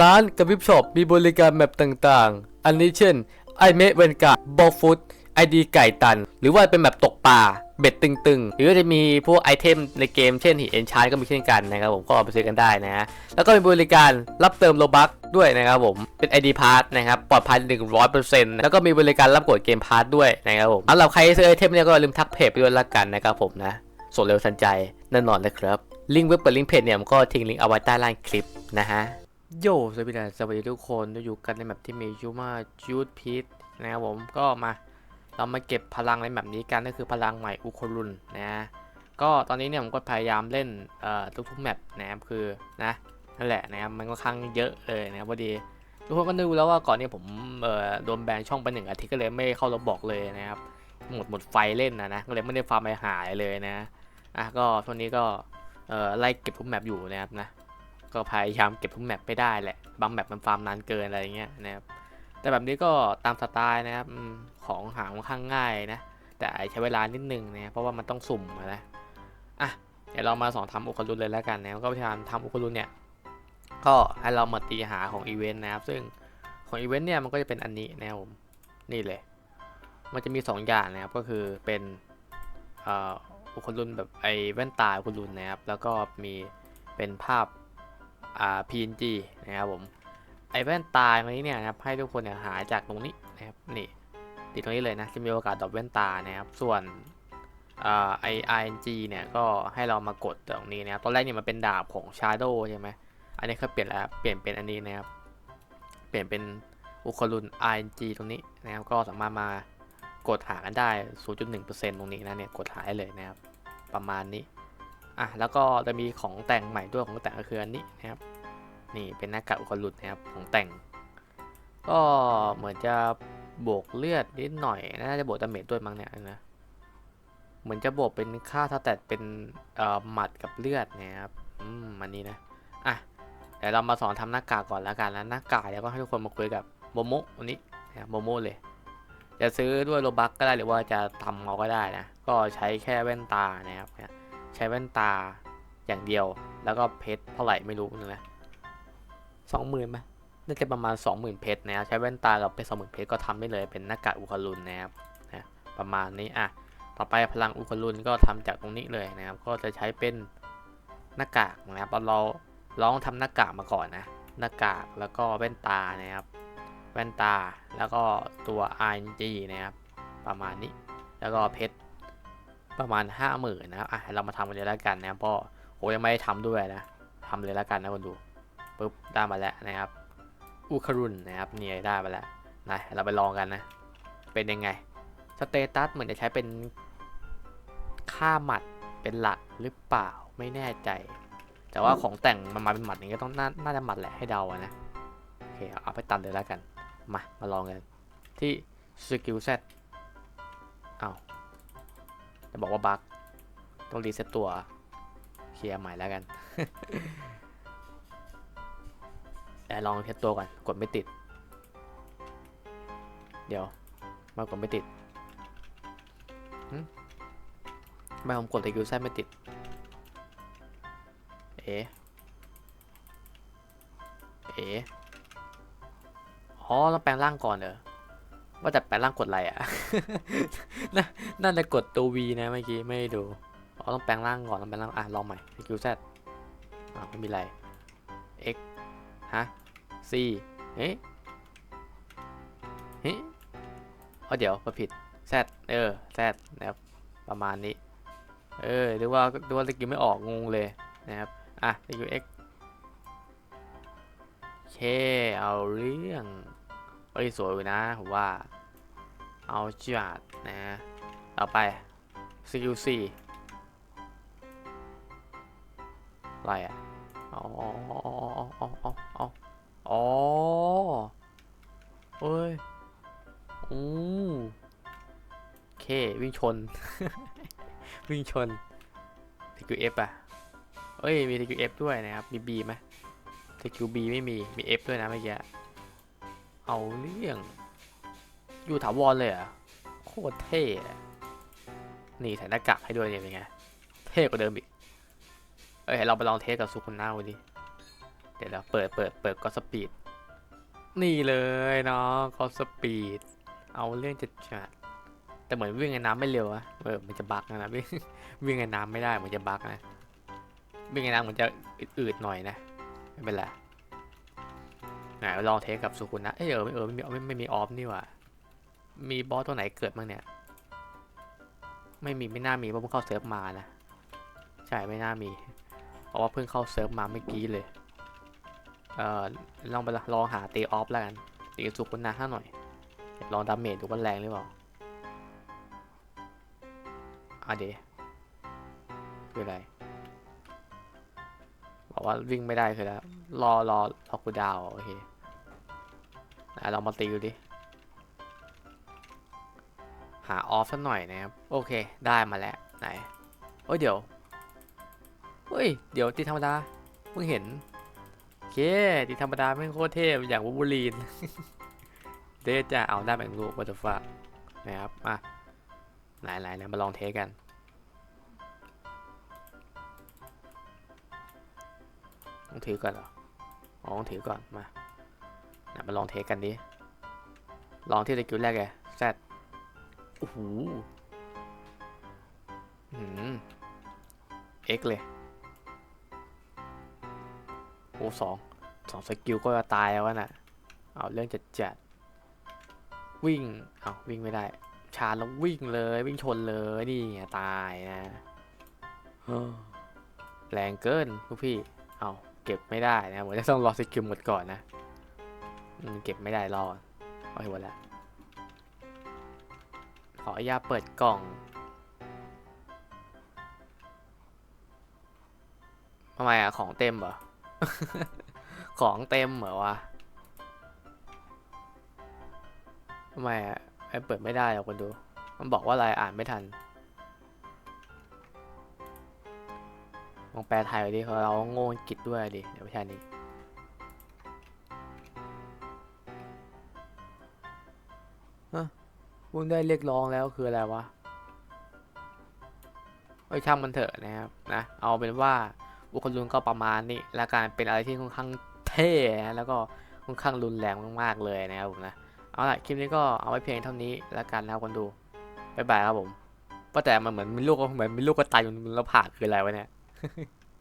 ร้านกับวิบช็อปมีบริการแมปต่างๆ อันนี้เช่น ไอเมะเวนการ์บอลฟุตไอดีไก่ตัน หรือว่าเป็นแบบตกปลาเบ็ดตึงๆ หรือจะมีพวกไอเทมในเกมเช่นหินเอนชานก็มีเช่นกันนะครับผมก็ไปซื้อกันได้นะฮะแล้วก็มีบริการรับเติมโลบัคด้วยนะครับผมเป็น ID p a s s นะครับปลอดภัย 100%แล้วก็มีบริการรับกดเกมพาร์ทด้วยนะครับผมสำหรับใครซื้อไอเทมเนี่ยก็อย่าลืมทักเพจไปด้วยละกันนะครับผมนะส่งเร็วทันใจแน่นอนเลยครับลิงก์เว็บเปิดลิงก์เพจเนี่ยผมก็ทิ้งลิงก์เอาไว้ใต้ล่างคลิปนะฮะ โยสวัสดีนะสวัสดีทุกคนเราอยู่กันในแมปที่มีชื่อว่าจูดพีทนะครับผมก็มาเรามาเก็บพลังในแมปนี้กันก็คือพลังใหม่อุครุนนะก็ตอนนี้เนี่ยผมก็พยายามเล่นเอ่อทุกๆแมปนะครับคือนะนั่นแหละนะครับมันก็ค่อนข้างเยอะเลยนะครับพอดีทุกคนก็ดูแล้วว่าก่อนนี้ผมเอ่อโดนแบนช่องไปหนึ่งอาทิตย์ก็เลยไม่เข้าระบอกเลยนะครับหมดหมดไฟเล่นนะนะก็เลยไม่ได้ฟาร์มไปหายเลยนะอะก็ช่วงนี้ก็เอ่อไล่เก็บทุกแมปอยู่นะครับนะ ก็พยายามเก็บทุกแมปไม่ได้แหละ บางแมปมันฟาร์มนานเกินอะไรเงี้ยนะครับ แต่แบบนี้ก็ตามสไตล์นะครับของหาค่อนข้างง่ายนะ แต่ใช้เวลานิดนึงนะเพราะว่ามันต้องสุ่มนะอะเดี๋ยวเรามาสอนทำอุคลุนเลยแล้วกันนะก็พยายามทำอุคลุนเนี่ยก็ให้เรามาตีหาของอีเวนต์นะครับ ซึ่งของอีเวนต์เนี่ยมันก็จะเป็นอันนี้นะครับผมนี่เลย มันจะมี 2 อย่างนะครับก็คือเป็นอ่ออุคลุนแบบไอแว่นตาอุคลุนนะครับแล้วก็มีเป็นภาพ อ่า PNG นะครับผมไอแว่นตาตรงนี้เนี่ยนะครับให้ทุกคนเนี่ยหาจากตรงนี้นะครับนี่ติดตรงนี้เลยนะจะมีโอกาสดรอปแว่นตานะครับส่วนอ่าไอ RNG เนี่ยก็ให้เรามากดตรงนี้นะครับตอนแรกเนี่ยมันเป็นดาบของ Shadow ใช่ไหมอันนี้เขาเปลี่ยนแล้วเปลี่ยนเป็นอันนี้นะครับเปลี่ยนเป็นอุคลุน RNG ตรงนี้นะครับก็สามารถมากดหากันได้ 0.1%ตรงนี้นะเนี่ยกดหาได้เลยนะครับประมาณนี้ อะแล้วก็จะมีของแต่งใหม่ด้วยของแต่งก็คืออันนี้นะครับ นี่เป็นหน้ากากอุคลุนนะครับของแต่ง ก็เหมือนจะบวกเลือดนิดหน่อยน่าจะบวกดาเมจด้วยมั้งเนี่ยนะเหมือนจะบวกเป็นค่าสแตทเป็นเอ่อหมัดกับเลือดนะครับอืมอันนี้นะอะเดี๋ยวเรามาสอนทำหน้ากากก่อนแล้วกันแล้วหน้ากากแล้วก็ให้ทุกคนมาคุยกับโมโมวันนี้นะโมโมเลยจะซื้อด้วยโลบักก็ได้หรือว่าจะทำเอาก็ได้นะ ก็ใช้แค่แว่นตานะครับเนี่ย ใช้แว่นตาอย่างเดียว แล้วก็เพชรเท่าไหร่ไม่รู้นะสองหมื่นไหมน่าจะประมาณสองหมื่นเพชรนะครับใช้แว่นตากับเพชรสองหมื่นเพชรก็ทำได้เลยเป็นหน้ากากอุคลุนนะครับนะประมาณนี้อะต่อไปพลังอุคลุนก็ทำจากตรงนี้เลยนะครับ ก็จะใช้เป็นหน้ากากนะครับเราลองทำหน้ากากมาก่อนนะหน้ากากแล้วก็แว่นตานะครับ แว่นตาแล้วก็ตัว RNG นะครับ ประมาณนี้แล้วก็เพชร ประมาณ5 0,000นะครับอะเรามาทำกันเลยแล้วกันนะครับพราะโหยังไม่ได้ทำด้วยนะทำเลยแล้วกันนะคนดูปุ๊บได้มาแล้วนะครับอุคารุนนะครับเนี่ยได้มาแล้วนะเราไปลองกันนะ เป็นยังไงสเตตัสเหมือนจะใช้เป็นค่าหมัดเป็นหลักหรือเปล่าไม่แน่ใจ แต่ว่าของแต่งมันมาเป็นหมัดนี้ก็ต้องน่าน่าจะหมัดแหละให้เดาอะนะโอเคเอาไปตัดเลยแล้วกัน มามาลองกันที่สกิลเซต จะบอกว่าบั๊กต้องรีเซ็ตตัวเคลียร์ใหม่แล้วกันแต่ลองเทสตัวก่อน กดไม่ติด เดี๋ยวมากดไม่ติดทำไม่ผมกดสกิลเซตไม่ติด เอ๋เอ๋อ๋อต้องแปลงร่างก่อนเหรอ ว่าแต่แปลงร่างกดอะไรอะ น่าน่าจะกดตัว V นะเมื่อกี้ไม่ดูอ๋อต้องแปลงร่างก่อนต้องแปลงร่างอะลองใหม่ Q Z อ่าไม่มีอะไร X ฮะ C เฮ้เฮ้อ๋อเดี๋ยวก็ผิด Z เออ Z นะครับประมาณนี้ เออหรือว่าหรือว่าสกิลไม่ออกงงเลยนะครับอะ Q X โอเคเอาเรื่อง เอ้ย สวยอยู่นะ ผมว่า เอาจัดนะต่อไป skill 4อะไรอะ อ๋ออ๋ออ๋ออ๋ออ๋ออ๋อเอ้ยอู้โอเค วิ่งชน วิ่งชน skill F อะเอ้ย มี skill F ด้วยนะครับ มี B ไหมสกิล B ไม่มี มี F ด้วยนะเมื่อกี้ เอาเรื่องอยู่ถาวรเลยอะโคตรเท่นี่ใส่หน้ากากให้ด้วยเนี่ยเป็นไง เท่กว่าเดิมอีก เอ้ยเราไปลองเทสกับสุคุน่าดูดิ เดี๋ยวเราเปิดเปิดเปิดก็สปีด นี่เลยเนาะก็สปีด เอาเรื่องจัดจัดแต่เหมือนวิ่งในน้ำไม่เร็วอะเออมันจะบักนะวิ่งวิ่งในน้ำไม่ได้เหมือนจะบักนะ วิ่งในน้ำเหมือนจะอืดๆหน่อยนะ ไม่เป็นไร ไหนลองเทสกับสุกุนะ เอยเออไม่เออไม่มีไม่ไม่มีออฟนี่ว่ามีบอสตัวไหนเกิดบ้างเนี่ย ไม่มีไม่น่ามีเพราะเพิ่งเข้าเซิร์ฟมานะ ใช่ไม่น่ามี เพราะว่าเพิ่งเข้าเซิร์ฟมาเมื่อกี้เลย เอ่อลองไปลองหาตีออฟแล้วกันตีสุกุนะห้าหน่อยลองดาเมจดูว่าแรงหรือเปล่าอะเดคืออะไรบอกว่าวิ่งไม่ได้คือแล้วรอรอรอกูดาวโอเค ลองมาตีดูดิ หาออฟสักหน่อยนะครับ โอเค ได้มาแล้ว ไหนโอ้ยเดี๋ยวเฮ้ย เดี๋ยวตีธรรมดาเพิ่งเห็น โอเคตีธรรมดาไม่โคตรเทพอย่างวูบูลีน เดยวจะเอาได้แบบรูปวัตถุฟ้านะครับอะไหนไหนไหนมาลองเทสกันต้องถือก่อนเหรอ อ๋อต้องถือก่อน มา มาลองเทสกันดิ ลองที่สกิลแรกไงแซดโอ้โหอืมเอ็กเลย โอ้สองสองสกิลก็จะตายแล้ววะน่ะ เอาเรื่องจัดจัดๆวิ่ง เอาวิ่งไม่ได้ ชาร์จแล้ววิ่งเลย วิ่งชนเลย นี่ไงตายนะแรงเกินพวกพี่ เอาเก็บไม่ได้นะผมจะต้องรอสกิลหมดก่อนนะ เก็บไม่ได้รอเอาห้หมดแล้ว ขออนุญาตเปิดกล่อง ทำไมอะของเต็มเหรอ ของเต็มเหรอวะ ทำไมอะไอเปิดไม่ได้หรอกคนดู มันบอกว่าอะไรอ่านไม่ทันลองแปลไทยไว้ดิเราโง่อังกฤษด้วยดิ เดี๋ยวไม่ใช่นี่ ฮะพวกได้เรียกร้องแล้วคืออะไรวะเอ้ช่างมันเถอะนะครับนะเอาเป็นว่าบุคคลลุนก็ประมาณนี้และการเป็นอะไรที่ค่อนข้างเท่นะแล้วก็ค่อนข้างรุนแรงมากๆเลยนะครับผมนะเอาละคลิปนี้ก็เอาไว้เพียงเท่านี้แล้วกันนะครับคนดูบ๊ายบายครับผมว่าแต่มันเหมือนมีลูกก็เหมือนมีลูกก็ตายอยู่บนหน้าผากคืออะไรวะเนี่ย